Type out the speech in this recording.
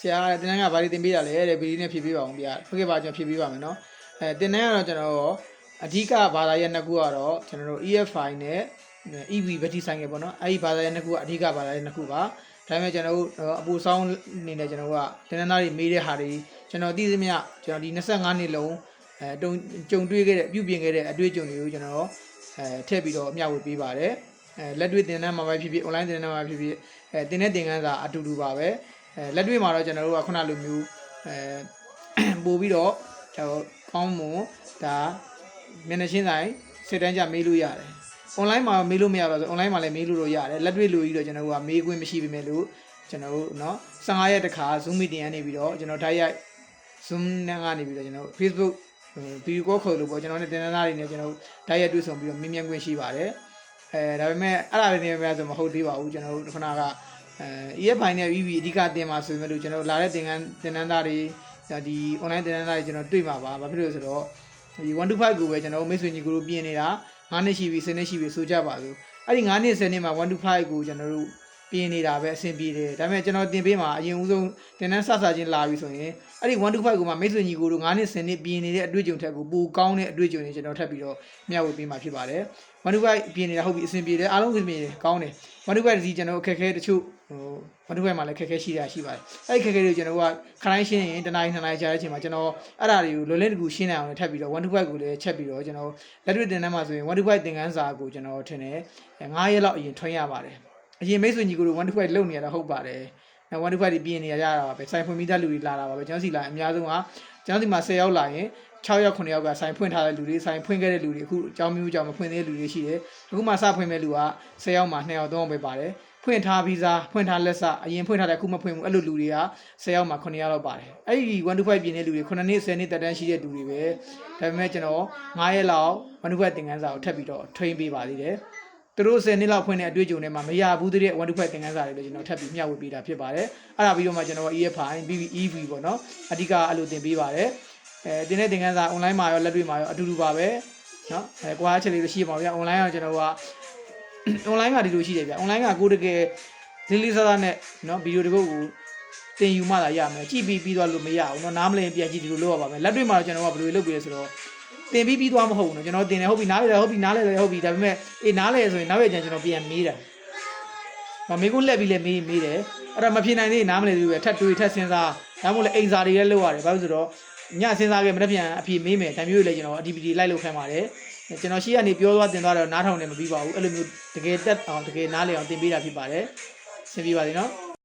ဆရာကတင်တန်းကဘာတွေတင်ပေးတာလဲတဲ့ဗီဒီယိုနဲ့ဖြည့်ပေးပါအောင်ဗျာဟုတ်ကဲ့ပါကျွန်တော်ဖြည့်ပေးပါမယ်နော်အဲတင်တန်းကတော့ကျွန်တော်အဓိကဘာသာရပ်နှစ်ခုကတော့ကျွန်တော်တို့ EFI နဲ့ EV ဗတိဆိုင်ကပေါ့နော်အဲ့ဒီဘာသာရပ်နှစ်ခုကအဓိကဘာသာရပ်နှစ်ခုပါဒါပေမဲ့ကျွန်တော်တို့အပူဆောင်အနေနဲ့ကျွန်တော်တို့ကတင်တန်းသားတွေမေးတဲ့ဟာတွေကျွန်တော်သိသမျှကျွန်တော်ဒီ25နှစ်လုံးအဲတုံကြုံတွေ့ခဲ့တဲ့ပြုပြင်ခဲ့တဲ့အတွေ့အကြုံတွေကိုကျွန်တော်အဲထည့်ပြီးတော့အမျှဝေပေးပါတယ်အဲလက်တွေ့တင်တန်းမှာပဲဖြစ်ဖြစ် online တင်တန်းမှာပဲဖြစ်ဖြစ်အဲတင်တဲ့သင်ခန်းစာအတူတူပါပဲ အဲလက်တွေ့မှာတော့ကျွန်တော်တို့ကခုနလိုမျိုးအဲပို့ပြီးတော့ကျွန်တော်ကောင်းမွန်ဒါမျက်နှာချင်းဆိုင်စိတ်တန်းကြမေးလို့ရတယ် online မှာမေးလို့မရတော့ဆို online မှာလည်းမေးလို့တော့ရတယ်လက်တွေ့လို့ကြီးတော့ကျွန်တော်တို့ကမေးခွင့်မရှိပေမဲ့လို့ကျွန်တော်တို့เนาะ15ရက်တခါ Zoom meeting ကနေပြီးတော့ကျွန်တော်တိုက်ရိုက် Zoom နဲ့ကနေပြီးတော့ကျွန်တော် Facebook ဗီဒီယိုကောခေါ်လို့ပေါ့ကျွန်တော်နဲ့တင်နန်းသားတွေနဲ့ကျွန်တော်တိုက်ရိုက်တွေ့ဆုံပြီးတော့မြင်မြန်ခွင့်ရှိပါတယ်အဲဒါပေမဲ့အဲ့ဒါတွေနေပဲဆိုမဟုတ်သေးပါဘူးကျွန်တော်တို့ခဏက အဲ EFI နဲ့ VV အဓိကတင်မှာဆိုပေမဲ့လို့ကျွန်တော်လာတဲ့တင်ကန်းတင်နန်းသားတွေဒီ online တင်နန်းသားတွေကျွန်တော်တွေ့မှာပါဘာဖြစ်လို့လဲဆိုတော့ဒီ125ကိုပဲကျွန်တော်မိတ်ဆွေညီကိုတို့ပြင်နေတာ9နှစ်ရှိပြီ10နှစ်ရှိပြီဆိုကြပါစို့အဲ့ဒီ9နှစ်10နှစ်မှာ125ကိုကျွန်တော်တို့ ပြင်နေတာပဲအဆင်ပြေတယ်ဒါပေမဲ့ကျွန်တော်တင်ပေးမှာအရင်ဦးဆုံးတင်နန်းဆဆချင်းလာပြီဆိုရင်အဲ့ဒီ125ကိုမှမိတ်ဆွေညီကိုတို့9နှစ်10နှစ်ပြင်နေတဲ့အတွေ့အကြုံထက်ကိုပိုကောင်းတဲ့အတွေ့အကြုံတွေကျွန်တော်ထပ်ပြီးတော့မျှဝေပေးမှာဖြစ်ပါတယ်125ပြင်နေတာဟုတ်ပြီအဆင်ပြေတယ်အားလုံးအဆင်ပြေတယ်ကောင်းတယ်125ဒီကျွန်တော်အခက်အခဲတချို့ဟို125မှာလည်းခက်ခဲရှိတာရှိပါတယ်အဲ့ဒီခက်ခဲတွေကိုကျွန်တော်ကခရိုင်းရှင်းရင်တနားရီနှစ်နာရီကြာတဲ့အချိန်မှာကျွန်တော်အဲ့ဒါတွေကိုလွယ်လင့်တကူရှင်းနိုင်အောင်လည်းထပ်ပြီးတော့125ကိုလည်းချက်ပြီးတော့ကျွန်တော်လက်တွေ့တင်တန်းမှာဆိုရင်125သင်ခန်းစာကိုကျွန်တော်ထင်တယ်9ရက်လောက်အရင်ထွင်ရပါတယ် အရင်မိတ်ဆွေညီကိုတို့125လုံနေရတာဟုတ်ပါတယ်အဲ125ဒီပြင်နေရကြတာပါပဲစိုင်ဖွင့်မိတဲ့လူတွေလာတာပါပဲကျွန်တော်စီလာအများဆုံးကကျွန်တော်ဒီမှာ10ရောက်လာရင်6ရောက်9ယောက်ကဆိုင်ဖွင့်ထားတဲ့လူတွေဆိုင်ဖွင့်ခဲ့တဲ့လူတွေအခုအကြောင်းမျိုးကြောင့်မဖွင့်သေးတဲ့လူတွေရှိတယ်အခုမှစဖွင့်မဲ့လူက10ယောက်မှ2ယောက်3ယောက်ပဲပါတယ်ဖွင့်ထားပြီးသားဖွင့်ထားလက်စအရင်ဖွင့်ထားတဲ့အခုမဖွင့်ဘူးအဲ့လိုလူတွေက10ယောက်မှ9ယောက်လောက်ပါတယ်အဲ့ဒီ125ပြင်တဲ့လူတွေ9နှစ်10နှစ်တက်တန်းရှိတဲ့လူတွေပဲဒါပေမဲ့ကျွန်တော်9ရက်လောက်125သင်ခန်းစာကိုထပ်ပြီးတော့ train ပေးပါသေးတယ် သူတို့10နှစ်လောက်ဖွင့်တဲ့အတွေ့အကြုံတွေမှာမရဘူးတဲ့125သင်ခန်းစာတွေလည်းကျွန်တော်ထပ်ပြီးမျှဝေပေးတာဖြစ်ပါတယ်အဲ့ဒါပြီးတော့မှကျွန်တော် EFI BBEV ပေါ့နော်အဓိကအဲ့လိုသင်ပေးပါတယ်အဲတင်တဲ့သင်ခန်းစာ online မှာရောလက်တွေ့မှာရောအတူတူပါပဲเนาะအဲကွာချက်လေးလိုရှိပါဗျာ online ကကျွန်တော်က online ကဒီလိုရှိတယ်ဗျ online ကကိုတကယ်လေးလေးစားစားနဲ့เนาะဗီဒီယိုတစ်ပုဒ်ကိုတင်ယူမှသာရမယ်ကြည့်ပြီးပြီးသွားလို့မရဘူးเนาะနားမလည်ပြန်ကြည့်ဒီလိုလုပ်ရပါမယ်လက်တွေ့မှာတော့ကျွန်တော်ကဘယ်လိုလုပ်ပေးလဲဆိုတော့ သင်ပြီးပြီးသွားမဟုတ်ဘူးနော်ကျွန်တော်သင်တယ်ဟုတ်ပြီနားလေတယ်ဟုတ်ပြီနားလေတယ်ဟုတ်ပြီဒါပေမဲ့အေးနားလေဆိုရင်နောက်ရကြကျွန်တော်ပြန်မေးတာမမေးကိုလက်ပြီးလဲမေးမေးတယ်အဲ့ဒါမဖြစ်နိုင်သေးနားမလဲသေးဘူးပဲထပ်တွေးထပ်စဉ်းစားဒါမှမဟုတ်လေအိမ်စာတွေလည်းလုပ်ရတယ်ဘာလို့ဆိုတော့ညစဉ်းစားခဲ့မနေ့ပြန်အပြေမေးမယ်ဒါမျိုးလည်းကျွန်တော် activity လိုက်လုပ်ခိုင်းပါတယ်ကျွန်တော်ရှိကနေပြောသွားတင်သွားတော့နားထောင်နေမပြီးပါဘူးအဲ့လိုမျိုးတကယ်တက်အောင်တကယ်နားလေအောင်တင်ပေးတာဖြစ်ပါတယ်ဆင်ပြေပါသေးနော်